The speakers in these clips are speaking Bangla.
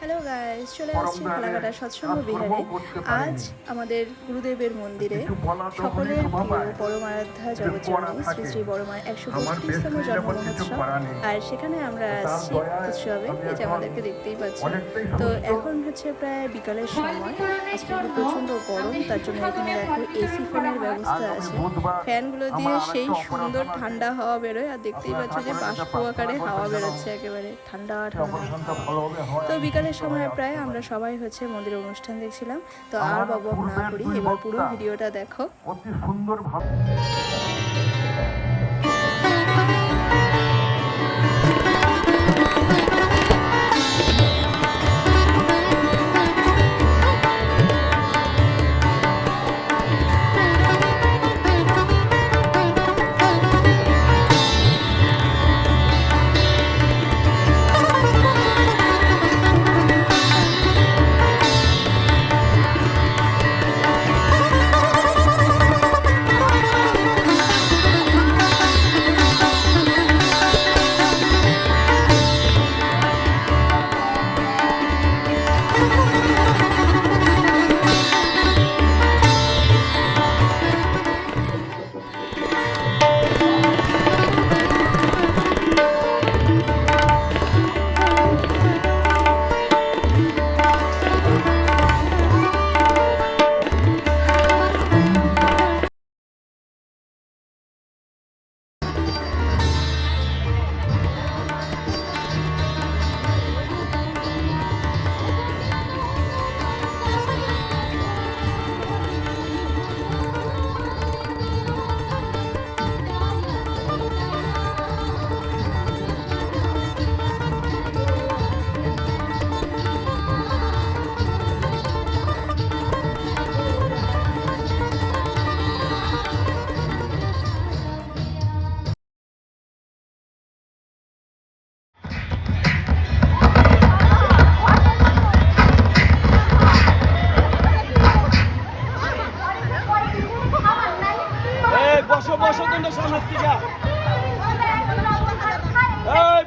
হ্যালো গাইস চলে আসছি ফালাকাটা সৎসঙ্গ বিহারে। আজ আমাদের গুরুদেবের মন্দিরে সকলের প্রিয় পরম আরাধ্যা জগজ্জননী শ্রী শ্রী বড়মার একশো বত্রিশতম জন্ম মহোৎসব আর সেখানে আমরা আসছি উৎসবে এই যে আমাদেরকে দেখতেই পাচ্ছি। তো এখন হচ্ছে প্রায় বিকালের সময়। আজকে কিন্তু প্রচণ্ড গরম তার জন্য এখানে দেখো এসি ফ্যানের ব্যবস্থা আছে। ফ্যানগুলো দিয়ে সেই সুন্দর ঠান্ডা হাওয়া বেরোয় আর দেখতেই পাচ্ছ যে বাষ্প আকারে হাওয়া বেরোচ্ছে একেবারে ঠান্ডা ঠান্ডা। তো বিকালের সময় প্রায় আমরা সবাই হচ্ছে মন্দিরে অনুষ্ঠান দেখছিলাম। তো আর বাবু না করি এবার পুরো ভিডিওটা দেখো। অতি সুন্দর ভাবে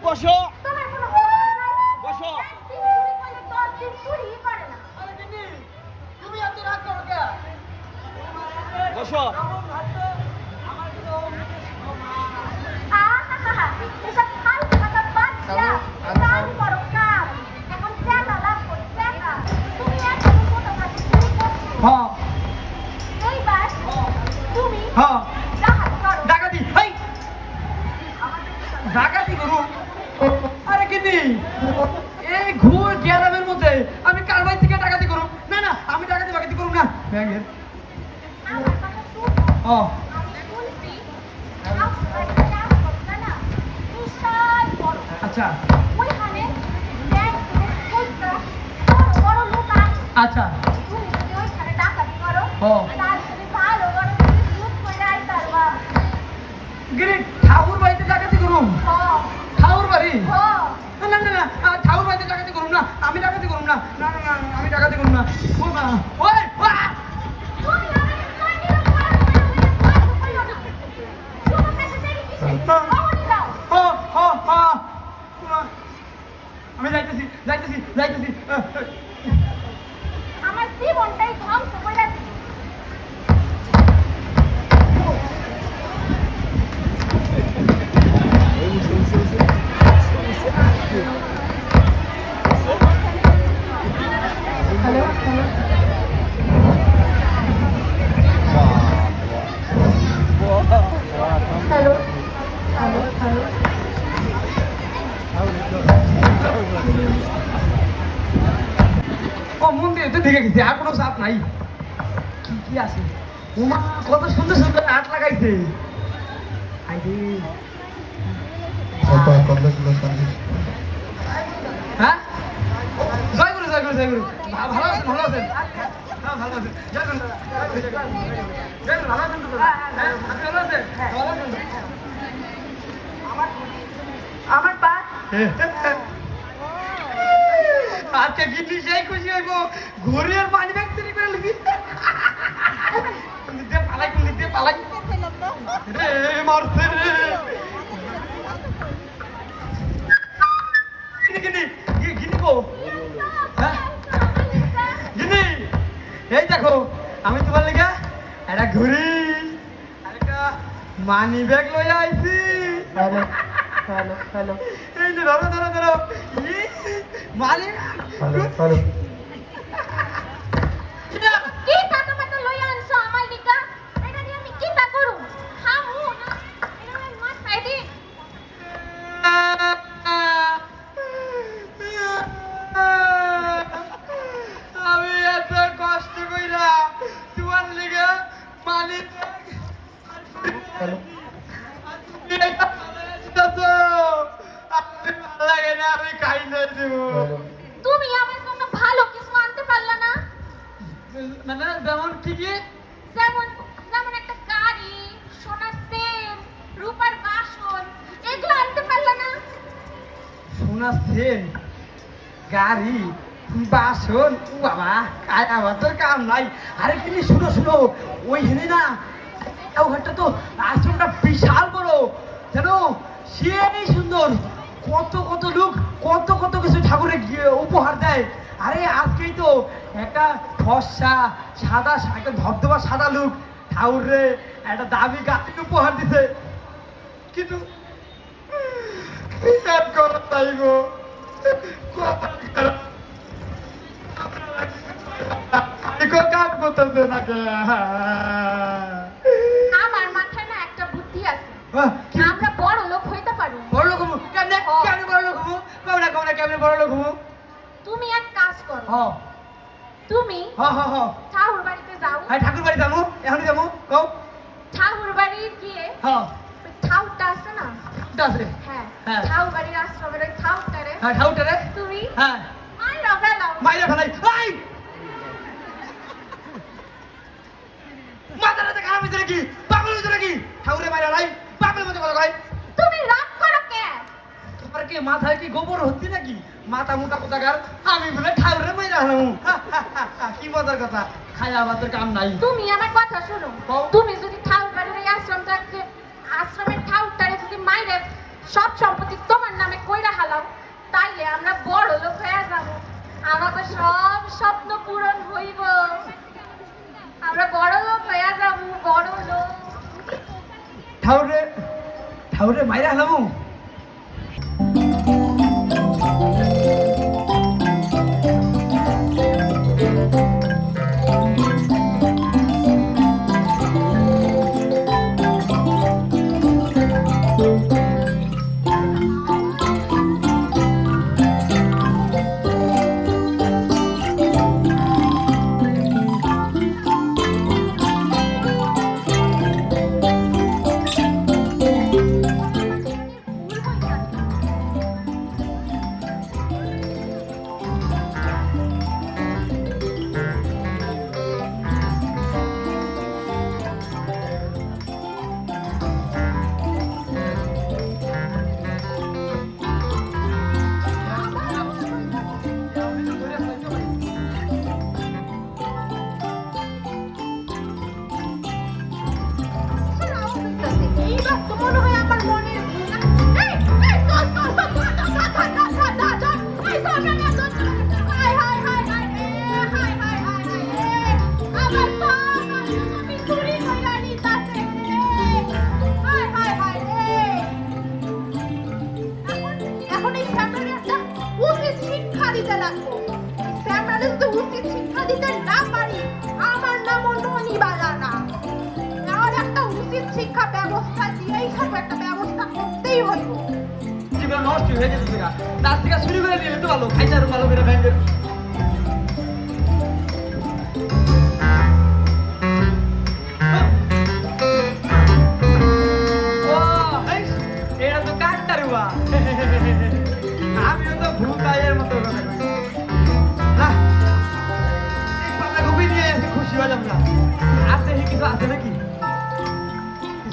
বসো। বসো। বসো। হ্যাঁ হ্যাঁ ডাকাতি করু আরে কিনি এই ঘুর গ্যারামের মধ্যে আমি কার বাড়ি থেকে ডাকাতি করু না না আমি ডাকাতি বাকাতি করু না। শুনো ও। আচ্ছা। আচ্ছা। ও। আর কোনো চাপ নাই। কি কি আছে? উমা কত সুন্দর সুন্দর আট লাগাইছে। হ্যাঁ? জয় গুরু জয় গুরু জয় গুরু। ভালো আছেন ভালো আছেন? হ্যাঁ ভালো আছেন। জয় গুরু ভালো আছেন? হ্যাঁ ভালো আছেন? ভালো আছেন আমার পা গিন্নি সেই খুশি হইব। ঘুরে আর পানি ব্যাগ চুরি করে লিবি নিতে পালাই নিতে পালাই। রে মরছে রে। গিনি গিনি গিনি গো এই দেখো আমি তোমার লেগে একটা ঘুরি একটা মানি ব্যাগ লই আইছি। Hello hello hello. এই যে ধরো ধরো ধরো। 好的，好的 সোনা সেন, গাড়ি, বাসন, ও বাবা কায় আমার তোর কাম নাই। আরে তুমি শুনো শুনো, ওইখানে না ও ঘরটা তো আশ্রমটা বিশাল বড় জানো সেই সুন্দর। কত কত লোক, কত কত কিছু ঠাকুরের গিয়ে উপহার দেয়। আরে আজকেই তো একটা ফর্সা, সাদা, একটা ধবধবা সাদা লোক ঠাকুরে একটা দামি গাড়ি উপহার দিতে কিন্তু হিসাব করো তাই গো। ইকো করতেছে না কে? আমার মাথায় না একটা বুদ্ধি আছে। আমরা বড় লোক হইতে পারু। বড় লোক হব? কেমনে কেমনে বড় লোক হব? কমনা কমনা কেমনে বড় লোক হব? তুমি এক কাজ করো। হ। তুমি হ হ হ। ঠাকুর বাড়িতে যাও। ঠাকুর বাড়ি যাব। এখনই যাব। কও। ঠাকুর বাড়ি গিয়ে হ্যাঁ ওই ঠাউরটা আছে না? ঠিক আছে? হ্যাঁ। হ্যাঁ। ঠাউর বাড়ির আশ্রমের ওই হ্যাঁ ঠাকুরটা তুমি? হ্যাঁ। মাইরা ফেলাও মাইরা ফেলাই আই মাথাটাতে খারাপ হয়েছে নাকি? পাগল হয়েছে নাকি? ঠাকুরে মাইরা লাই পাগলের মতো কথা কয়। তুমি রাগ করো কে? তোমার কি মাথায় কি গোবর হচ্ছে নাকি? মাথা মোটা কোথাকার? আমি বলে ঠাকুরে মাইরা হলাম। কি মজার কথা। খাই আমাদের কাম নাই। তুমি আমার কথা শোনো। ব্যবস্থা দিয়েই থাকব একটা ব্যবস্থা করতেই হইব জীবন নষ্ট হয়ে যেতেছে গা রাত থেকে শুরু করে দিয়ে যেতে পারল খাইতে ভালো করে ব্যাংকের আমিও কিছু আছে নাকি?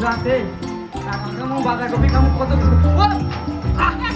যাতে এখন কেমন বাঁধাকপি কেমন কত আপনার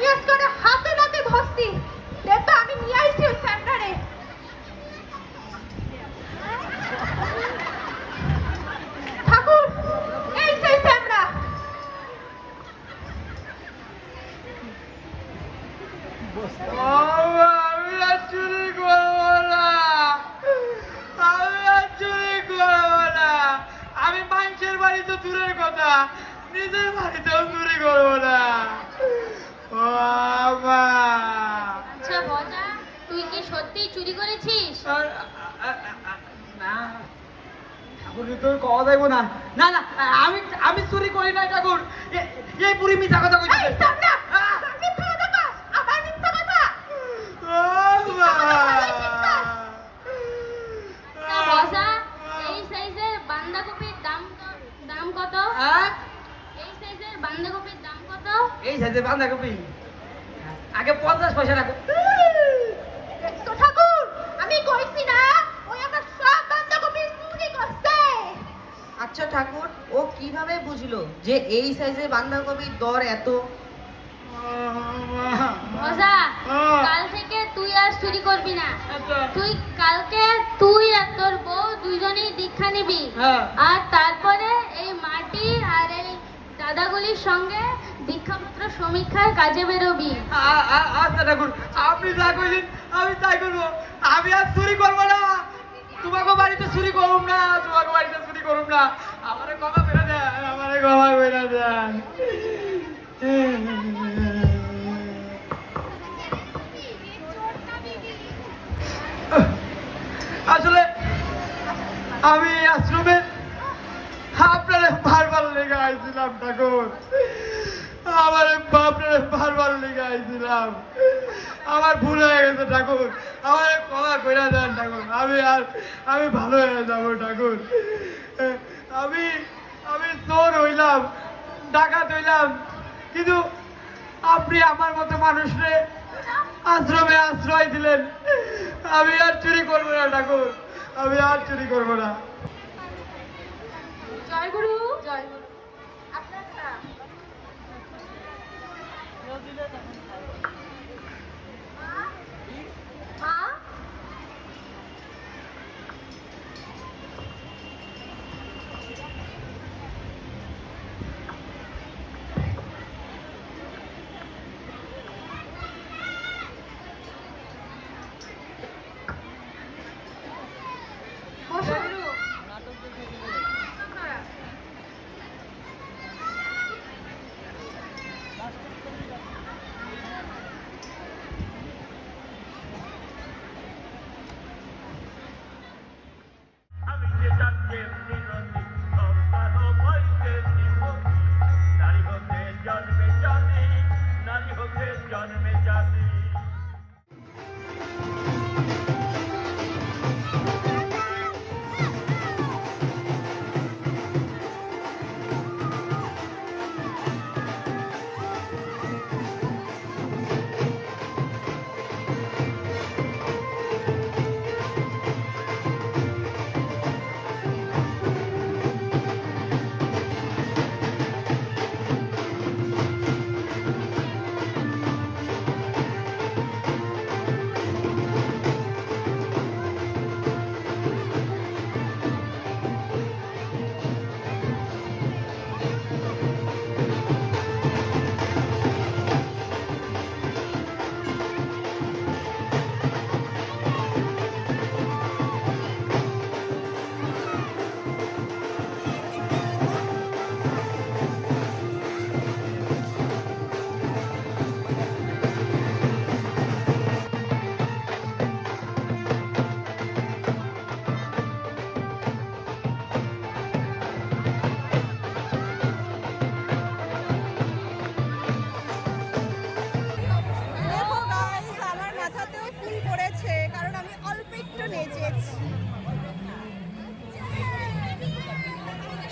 আমি আজকে হাতে নাতে ধরছি। দেখবা আমি নিয়ে আইছি ওই সামরারে ঠাকুর, এই সেই সামরা আমি চুরি করব না। চুরি করব আমি মানুষের বাড়ি তো দূরের কথা, নিজের বাড়িতেও চুরি করব না। বাবা। আচ্ছা বজা তুই কি সত্যি চুরি করেছিস? না। ঠাকুর তোর কওয়া দেবো না। না না আমি আমি চুরি করি না ঠাকুর। এই পুরি মিথ্যা কথা এই কইছে সামরা মিথ্যা কথা কস আবার মিথ্যা কথা তা বজা এই সাইজের বাঁধাকপির দাম ক- দাম কত এই সাইজের বাঁধাকপির দাম কত এই সাইজে বাঁধাকপি আগে পঞ্চাশ পয়সা রাখো দেখছ ঠাকুর আমি কইছি না ওই আমার সব বান্ধবী চুরি করছে আচ্ছা ঠাকুর ও কীভাবে বুঝলো যে এই সাইজের বাঁধাকপির দর এত? হ্যাঁ। কাল থেকে তুই আর চুরি করবি না। আচ্ছা। তুই কালকে তুই আর তোর বউ দুইজনেই দীক্ষা নিবি। হ্যাঁ। আর তারপরে এই মাটি আর এই দাদাগুলির সঙ্গে দীক্ষাপত্র সমীক্ষার কাজে বেরোবি। আচ্ছা ঠাকুর আপনি যা কইলেন আমি তাই করব। আমি আর চুরি করব না। তোমাকে বাড়িতে চুরি করুম না তোমাকে বাড়িতে চুরি করুম না। আমারে ক্ষমা করে দেন। আমারে ক্ষমা করে দেন আসলে আমি আশ্রমে আপনারে বারবার লেগে আইছিলাম ঠাকুর। আমার বাপরে বারবার লেগে আইছিলাম। আমার ভুল হয়ে গেছে ঠাকুর। আমার ক্ষমা করে দেন ঠাকুর। আমি আর আমি ভালো হয়ে যাব ঠাকুর। আমি চোর হইলাম ডাকাত হইলাম। কিন্তু আপনি আমার মতো মানুষরে আশ্রমে আশ্রয় দিলেন। আমি আর চুরি করব না ঠাকুর। আমি আর চুরি করব না। জয় গুরু। জয় গুরু।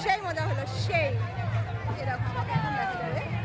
সেই মজা হলো সেই। এরকম। দেখা যাবে